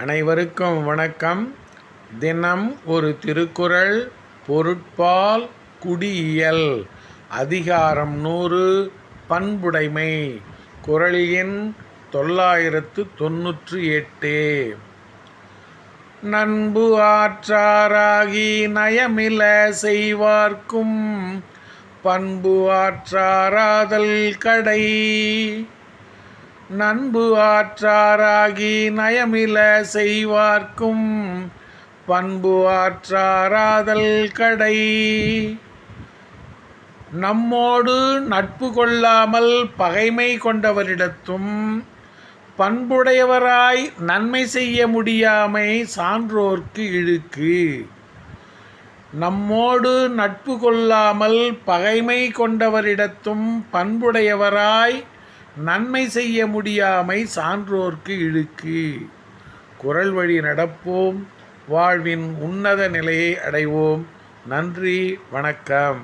அனைவருக்கும் வணக்கம். தினம் ஒரு திருக்குறள் பொருட்பால் குடியியல் அதிகாரம் நூறு பண்புடைமை குரல் எண் தொள்ளாயிரத்து தொன்னூற்றி எட்டு. நண்பு ஆற்றாராகி நயமில செய்வார்க்கும் பண்பு ஆற்றாராதல் கடை. நண்பு ஆற்றாராகி நயமில செய்வார்க்கும். பண்பு ஆற்றாராதல் கடை. நம்மோடு நட்பு கொள்ளாமல் பகைமை கொண்டவரிடத்தும் பண்புடையவராய் நன்மை செய்ய முடியாமை சான்றோர்க்கு இழுக்கு. நம்மோடு நட்பு கொள்ளாமல் பகைமை கொண்டவரிடத்தும் பண்புடையவராய் நன்மை செய்ய முடியாமை சான்றோர்க்கு இழுக்கு. குரல் வழி நடப்போம். வாழ்வின் உன்னத நிலையை அடைவோம். நன்றி வணக்கம்.